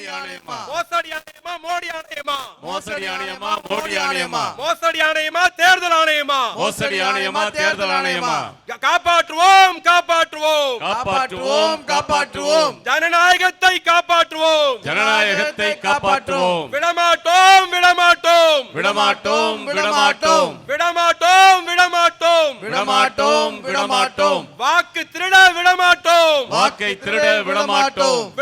மோடி ஆணையமா? மோசடி ஆணையமா மோடி ஆணையமா? மோசடி ஆணையமா மோடி ஆணையமா? மோசடி ஆணையமா தேர்தல் ஆணையமா? மோசடி ஆணையமா தேர்தல் ஆணையமா? காப்பாற்றுவோம் காப்பாற்றுவோம். காப்பாற்றுவோம் காப்பாற்றுவோம். ஜனநாயகத்தை காப்பாற்றுவோம். ஜனநாயகத்தை காப்பாற்றுவோம். விடமாட்டோம் விடமாட்டோம். விடமாட்டோம் விடமாட்டோம். விடமாட்டோம் விடமாட்டோம். விடமாட்டோம் விடமாட்டோம். வாக்கு திருட விடமாட்டோம். வாக்கை திருட விடமாட்டோம்.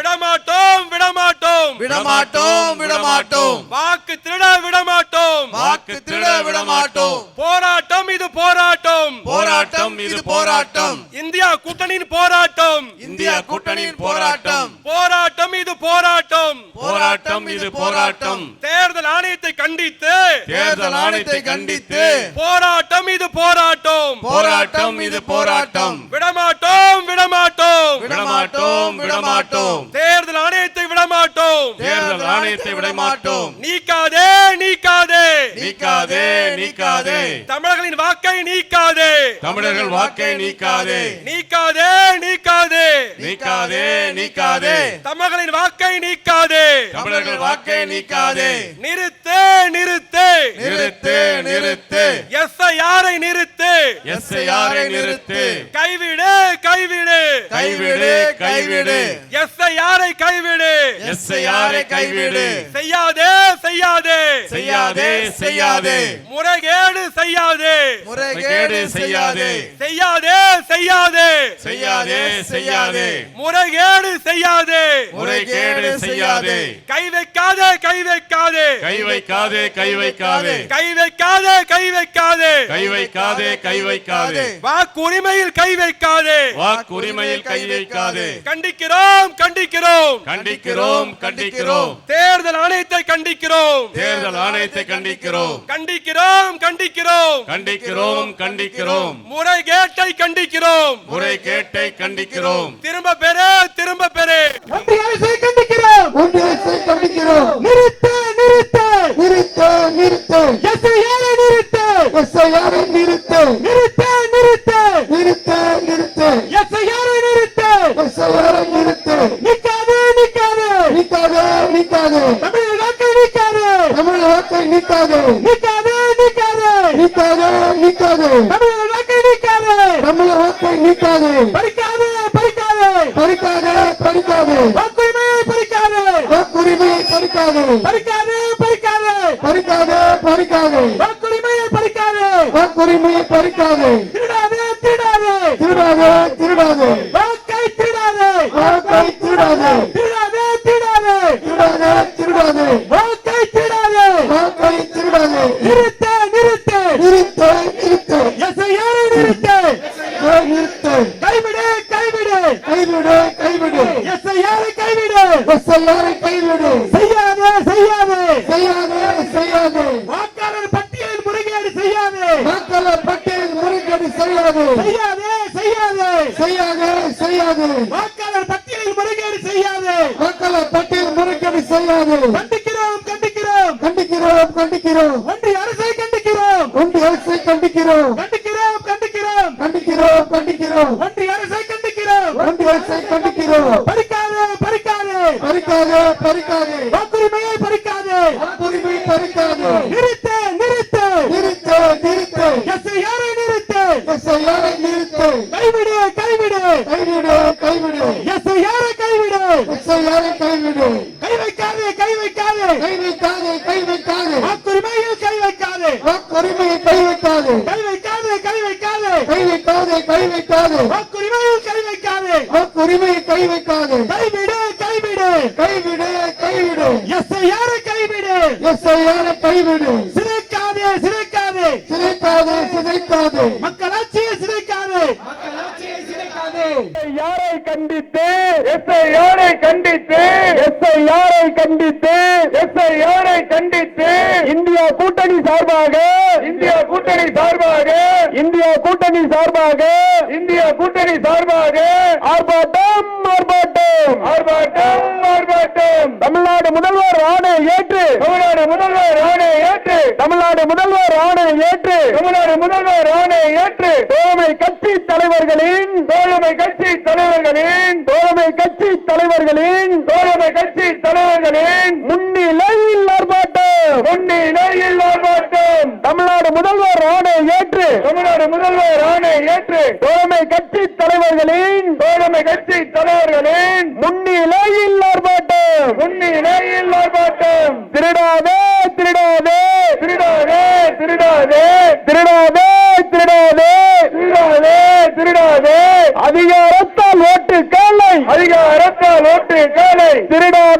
விடமாட்டோம் விடமாட்டோம் வாக்கு திருட விடமாட்டோம். வாக்கு திருட விடமாட்டோம். போராட்டம் இது போராட்டம். போராட்டம் இது போராட்டம். இந்தியா கூட்டணியின் போராட்டம். இந்தியா கூட்டணியின் போராட்டம். போராட்டம் இது போராட்டம். போராட்டம் இது போராட்டம். தேர்தல் ஆணையத்தை கண்டித்து. தேர்தல் ஆணையத்தை கண்டித்து. போராட்டம் இது போராட்டம். போராட்டம் இது போராட்டம். விடமாட்டோம் விடமாட்டோம். விடமாட்டோம். விடமாட்டோம் தேர்தல் ஆணையத்தை விடமாட்டோம். தேர்தல் ஆணையத்தை விடமாட்டோம். நீக்காதே நீக்காதே. நீக்காதே நீக்காதே. தமிழர்களின் வாக்கை நீக்காதே. தமிழர்கள் வாக்கை நீக்காதே. நீக்காதே நீக்காதே. நீக்காதே நீக்காதே. தமிழர்களின் வாக்கை நீக்காதே. தமிழர்கள் வாக்கை நீக்காதே. நிறுத்து நிறுத்து. நிறுத்து நிறுத்து. எஸ் யாரை நிறுத்து. எஸ் யாரை நிறுத்து. கைவிடு கைவிடு. கைவிடு கைவிடு. எஸ் யாரை கைவிடு. எஸ் யாரை கைவிடு. செய்யாதே செய்யாதே. செய்யாதே செய்யாதே. முறைகேடு செய்யாதே. முறைகேடு செய்யாதே. செய்யாதே செய்யாதே. செய்யாதே செய்யாதே. முறைகேடு செய்யாதே. முறைகேடு செய்யாதே. கை வைக்காதே கை வைக்காதே. கை வைக்காதே கை வைக்காதே. கை வைக்காதே கை வைக்காதே. கை வைக்காதே கை வைக்காதே. வாக்குரிமையில் கை வைக்காதே. வாக்குரிமையில் கை வைக்காதே. கண்டிக்கிறோம் கண்டிக்கிறோம். கண்டிக்கிறோம் கண்டிக்கிறோம். தேர்தல் ஆணையத்தை கண்டிக்கிறோம். தேர்தல் ஆணையத்தை கண்டிக்கிறோம். கண்டிக்கிறோம் கண்டிக்கிறோம். கண்டிக்கிறோம் கண்டிக்கிறோம். முறைகேட்டை கண்டிக்கிறோம். முறைகேட்டை கண்டிக்கிறோம். திரும்ப பெறு திரும்ப ஒன்றிய அரசை கண்டிக்கிறோம். ஒன்றிய அரசை கண்டிக்கிறோம். நிறுத்து நிறுத்து. நிறுத்து நிறுத்து. எஸ்ஐஆரை நிறுத்து. எஸ்ஐஆரை நிறுத்து. நிறுத்து நிறுத்து. நிறுத்து நிறுத்து. நிறுத்து. எஸ்ஐஆரை நிறுத்து. நிக்காதே நிக்காதே. நிக்காதே நிக்காதே. தமிழ் வாக்கை நிக்காதே. தமிழ் வாக்கை நிக்காதே. நிக்காதே நிக்காதே. நிக்காதே நிக்காதே. தமிழ் வாக்கை நிக்காதே தமிழ் வாக்கை நிக்காதே பறிக்காதே பறிக்காதே பறிக்காதே பறிக்காதே வாக்குரிமையை பறிக்காதே. வாக்குரிமையை பறிக்காதே. பறிக்காதே பறிக்காதே. பறிக்காதே பறிக்காதே. வாக்குரிமையை பறிக்காதே. வாக்குரிமையை பறிக்காதே. திருடாதே திருடாதே. திருடாதே திருடாதே. வாக்கை திருடாதே. வாக்கை திருடாதே. திருடாதே திருடாதே. திருடாதே திருடாதே. வாக்கை திருடாதே. வாக்கை திருடாதே. நிறுத்து பட்டியலில் முறைகேடு செய்யாதே. செய்யாதே செய்யாதே. செய்யாதே செய்யாதே. வாக்காளர் பட்டியலில் முறைகேடு செய்யாதே. வாக்காளர் பட்டியலில் முறைகேடு செய்யாதே. கண்டிக்கிறோம் கண்டிக்கிறோம். கண்டிக்கிறோம் கண்டிக்கிறோம். ஒன்றிய அரசை கண்டிக்கிறோம். ஒன்றிய அரசை கண்டிக்கிறோம். கண்டிக்கிறோம் கண்டிக்கிறோம். கண்டிக்கிறோம் கண்டிக்கிறோம். ஒன்றிய அரசை கண்டிக்கிறோம். ஒன்றிய அரசை கண்டிக்கிறோம். பறிக்காதே பறிக்காதே. பறிக்காதே பறிக்காதே. வாக்குரிமையை பறிக்காதே. வாக்குரிமையை பறிக்காதே. நிறுத்து எஸ்ஐஆரை நிறுத்து கைவிடு கைவிடு. கைவிடு கைவிடு. எஸ்ஐஆரை கைவிடு. எஸ்ஐஆரை கைவிடு. கை வைக்காதே கை வைக்காதே. கை வைக்காதே கை வைக்காதே. வாக்குரிமையில் கை வைக்காதே. வாக்குரிமையில் கை வைக்காதே. கை வைக்காதே கை வைக்காதே. கை வைக்காதே கை வைக்காதே. வாக்குரிமையில் கை வைக்காதே. வாக்குரிமையில் கை வைக்காதே. கைவிடு கைவிடு. கைவிடு கைவிடு. எஸ்ஐஆரை கைவிடு. எஸ்ஐஆரை கைவிடு. சிதைக்காதே சிதைக்காதே. சிதைக்காதே சிதைக்காதே. யாரை கண்டித்து? எஸ்ஐ யாரை கண்டித்து? எஸ்ஐ யாரை கண்டித்து? எஸ்ஐ யாரை கண்டித்து? இந்தியா கூட்டணி சார்பாக இந்தியா கூட்டணி சார்பாக இந்தியா கூட்டணி சார்பாக இந்தியா கூட்டணி சார்பாக ஆர்ப்பாட்டம் ஆர்ப்பாட்டம். ஆர்ப்பாட்டம் ஆர்ப்பாட்டம். தமிழ்நாடு முதல்வர் ஆணை ஏற்று தமிழ்நாடு முதல்வர் ஆணை தமிழ்நாடு முதல்வர் ஆணை ஏற்று தமிழ்நாடு முதல்வர் ஆணை ஏற்று தோழமை கட்சி தலைவர்களின் தோழமை கட்சி தலைவர்களின் தோழமை கட்சி தலைவர்களின் தோழமை கட்சி தலைவர்களின் முன்னிலையில் ஆர்ப்பாட்டம் முன்னிலையில் தமிழ்நாடு முதல்வர் ஆணை ஏற்று தமிழ்நாடு முதல்வர் ஆணை ஏற்று தோழமை கட்சி தலைவர்களின் தோழமை கட்சி தலைவர்களின் முன்னிலையில் ஆர்ப்பாட்டம் முன்னிலையில் ஆர்ப்பாட்டம் திருடாதே திருடாதே. திருடாதே திருடாதே. திருடாதே திருடாதே. திருடாதே திருடாதே. அதிகாரத்தால் ஓட்டு காலை அதிகாரத்தால் ஓட்டு காலை திருடாதே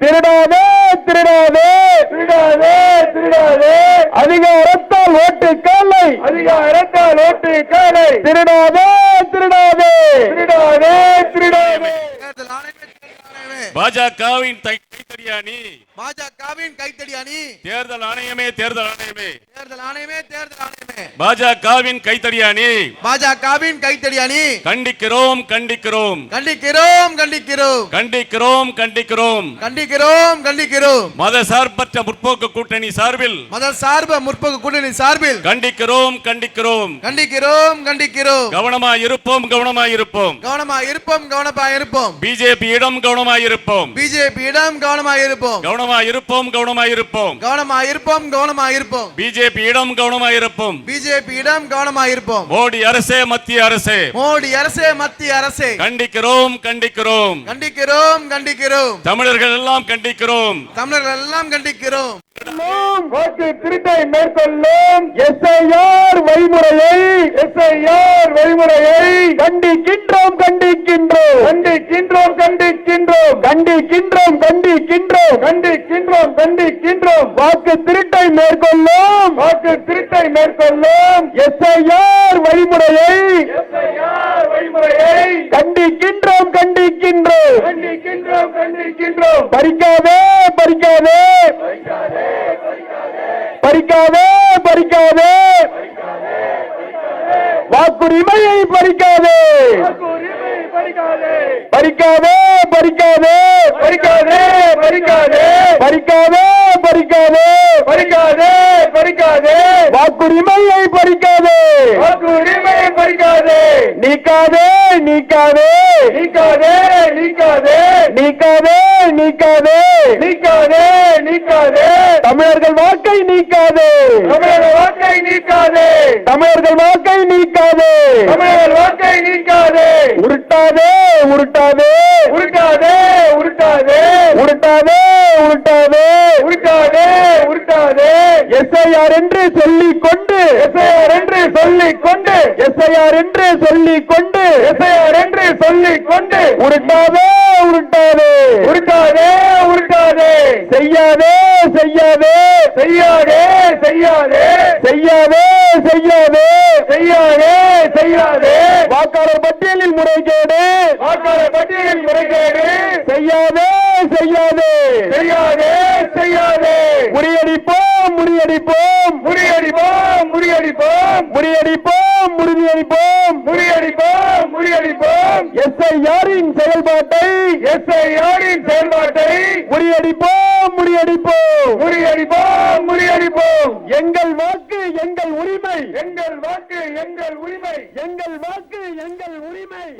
திருடாதே திருடாதே. திருடாதே திருடாதே. அதிகாரத்தால் ஓட்டு காலை அதிகாரத்தால் ஓட்டு காலை திருடாதே திருடாதே. திருடாதே திருடாதே. பாஜகவின் தை- கைத்தடி அணி. பாஜகவின் கைத்தடி அணி. தேர்தல் ஆணையமே தேர்தல் ஆணையமே. தேர்தல் ஆணையமே தேர்தல் ஆணையமே. பாஜகவின் கைத்தடி அணி. பாஜகவின் கைத்தடி அணி. கண்டிக்கிறோம் கண்டிக்கிறோம். கண்டிக்கிறோம் கண்டிக்கிறோம். கண்டிக்கிறோம் கண்டிக்கிறோம். கண்டிக்கிறோம் கண்டிக்கிறோம். மத சார்பற்ற முற்போக்கு கூட்டணி சார்பில். மத சார்ப முற்போக்கு கூட்டணி சார்பில். கண்டிக்கிறோம் கண்டிக்கிறோம். கண்டிக்கிறோம் கண்டிக்கிறோம். கவனமா இருப்போம் கவனமா இருப்போம். கவனமா இருப்போம் கவனமா இருப்போம். பிஜேபியிடம் கவனமா இருப்போம். பிஜேபியிடம் கவனமா இருப்போம். கவனமா இருப்போம் கவனமா இருப்போம் கவனமா இருப்போம் கவனமா இருப்போம் பிஜேபியிடம் கவனமா இருப்போம் பிஜேபியிடம் கவனமா இருப்போம் மோடி அரசே மத்திய அரசே. மோடி அரசே மத்திய அரசே. கண்டிக்கிறோம் கண்டிக்கிறோம். கண்டிக்கிறோம் கண்டிக்கிறோம். தமிழர்கள் எல்லாம் கண்டிக்கிறோம். தமிழர்கள் எல்லாம் கண்டிக்கிறோம். வாக்கு திருட்டை மேற்கொள்ளும் எஸ்ஐஆர் வழிமுறையை எஸ்ஐஆர் வழிமுறையை கண்டிக்கின்றோம் கண்டிக்கின்றோம். கண்டிக்கின்றோம் கண்டிக்கின்றோம் கண்டிக்கின்றோம். கண்டிக்கின்றோம் கண்டிக்கின்றோம். வாக்கு திருட்டை மேற்கொள்ளும். வாக்கு திருட்டை மேற்கொள்ளும். எஸ்ஐஆர் வழிமுறையை வழிமுறையை கண்டிக்கின்றோம் கண்டிக்கின்றோம். கண்டிக்கின்றோம் கண்டிக்கின்றோம். பறிக்காதே பறிக்காதே. பறிக்காதே பறிக்காதே. வாக்குரிமையை பறிக்காதே. பறிக்காதே பறிக்காதே. பறிக்காதே. பறிக்காதே. பறிக்காதே பறிக்காதே. பறிக்காதே பறிக்காதே. வாக்குரிமையை பறிக்காதே. வாக்குரிமையை பறிக்காதே. நீக்காதே நீக்காதே. நீக்காதே நீக்காதே. நீக்காதே நீக்காதே. நீக்காதே நீக்காதே. தமிழர்கள் வாக்கை நீக்காதே. தமிழர்கள் வாக்கை நீக்காதே. தமிழர்கள் வாக்கை நீக்காதே. தமிழர்கள் வாக்கை நீக்காதே. உருட்டாதே உருட்டாதே. உருட்டாதே உருட்டாதே. உருட்டாதே உருட்டாதே உருட்டாதே உருட்டாதே எஸ்ஐஆர் என்று சொல்லிக் கொண்டு எஸ்ஐஆர் என்று சொல்லிக் கொண்டு எஸ்ஐஆர் என்று சொல்லிக் கொண்டு எஸ்ஐஆர் என்று சொல்லிக் கொண்டு உருட்டாதே உருட்டாதே உருட்டாதே உருட்டாதே செய்யாதே செய்யாதே செய்யாதே செய்யாதே செய்யாதே செய்யாதே செய்யாதே செய்யாதே. வாக்காளர் பட்டியலில் முறைகேடு. எஸ்ஐஆரின் செயல்பாட்டை முறியடிப்போம் முறியடிப்போம். முறியடிப்போம் முறியடிப்போம். எங்கள் வாக்கு எங்கள் உரிமை. எங்கள் வாக்கு எங்கள் உரிமை. எங்கள் வாக்கு எங்கள் உரிமை.